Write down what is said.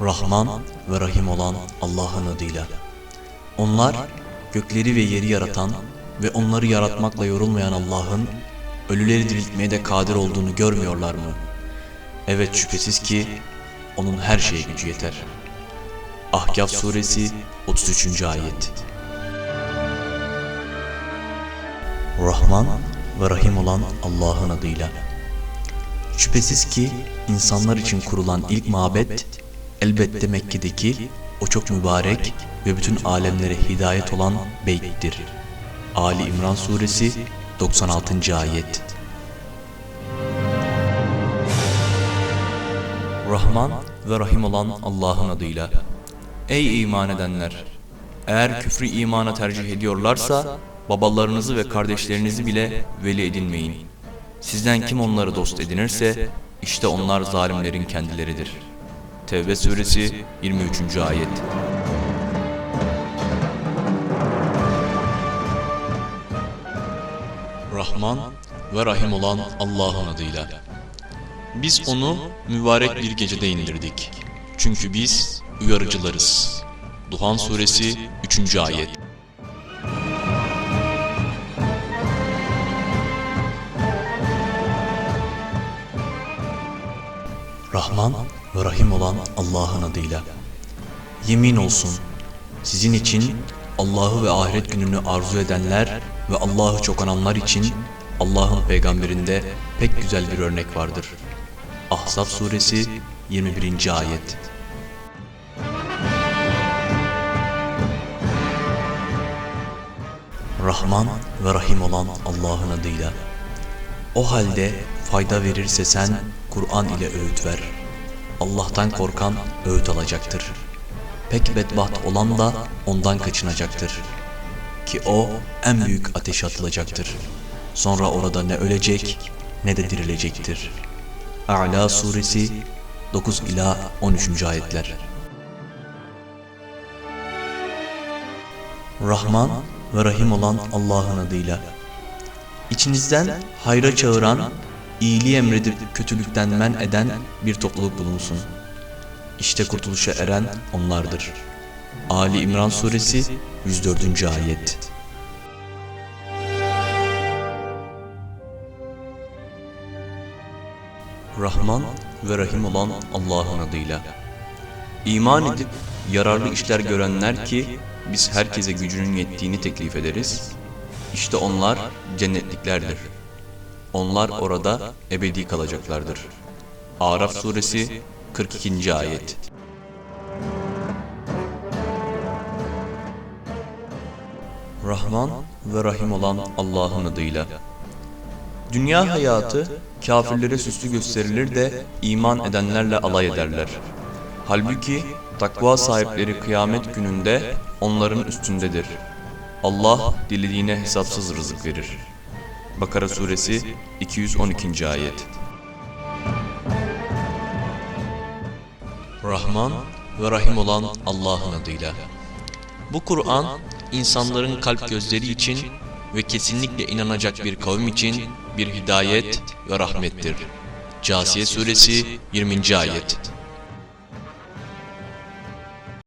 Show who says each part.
Speaker 1: Rahman ve Rahim olan Allah'ın adıyla. Onlar gökleri ve yeri yaratan ve onları yaratmakla yorulmayan Allah'ın ölüleri diriltmeye de kadir olduğunu görmüyorlar mı? Evet şüphesiz ki onun her şeye gücü yeter. Ahkaf suresi 33. ayet. Rahman ve Rahim olan Allah'ın adıyla. Şüphesiz ki insanlar için kurulan ilk mabet elbette Mekke'deki o çok mübarek ve bütün alemlere hidayet olan beyttir. Ali İmran suresi 96. ayet. Rahman ve Rahim olan Allah'ın adıyla. Ey iman edenler! Eğer küfrü imana tercih ediyorlarsa babalarınızı ve kardeşlerinizi bile veli edinmeyin. Sizden kim onları dost edinirse işte onlar zalimlerin kendileridir. Tevbe suresi 23. ayet. Rahman ve Rahim olan Allah'ın adıyla. Biz onu mübarek bir gecede indirdik. Çünkü biz uyarıcılarız. Duhan suresi 3. ayet. Rahman ve Rahim olan Allah'ın adıyla. Yemin olsun sizin için Allah'ı ve ahiret gününü arzu edenler ve Allah'ı çok ananlar için Allah'ın peygamberinde pek güzel bir örnek vardır. Ahzab suresi 21. ayet. Rahman ve Rahim olan Allah'ın adıyla. O halde fayda verirse sen Kur'an ile öğüt ver. Allah'tan korkan öğüt alacaktır. Pek bedbaht olan da ondan kaçınacaktır. Ki o en büyük ateşe atılacaktır. Sonra orada ne ölecek ne de dirilecektir. A'la suresi 9 ila 13. ayetler. Rahman ve Rahim olan Allah'ın adıyla. İçinizden hayra çağıran, iyiliği emredip kötülükten men eden bir topluluk bulunsun. İşte kurtuluşa eren onlardır. Ali İmran suresi 104. ayet. Rahman ve Rahim olan Allah'ın adıyla. İman edip yararlı işler görenler ki biz herkese gücünün yettiğini teklif ederiz. İşte onlar cennetliklerdir. Onlar orada ebedi kalacaklardır. Araf suresi 42. ayet. Rahman ve Rahim olan Allah'ın adıyla. Dünya hayatı kafirlere süslü gösterilir de iman edenlerle alay ederler. Halbuki takva sahipleri kıyamet gününde onların üstündedir. Allah dilediğine hesapsız rızık verir. Bakara suresi 212. ayet. Rahman ve Rahim olan Allah'ın adıyla. Bu Kur'an insanların kalp gözleri için ve kesinlikle inanacak bir kavim için bir hidayet ve rahmettir. Casiye suresi 20. ayet.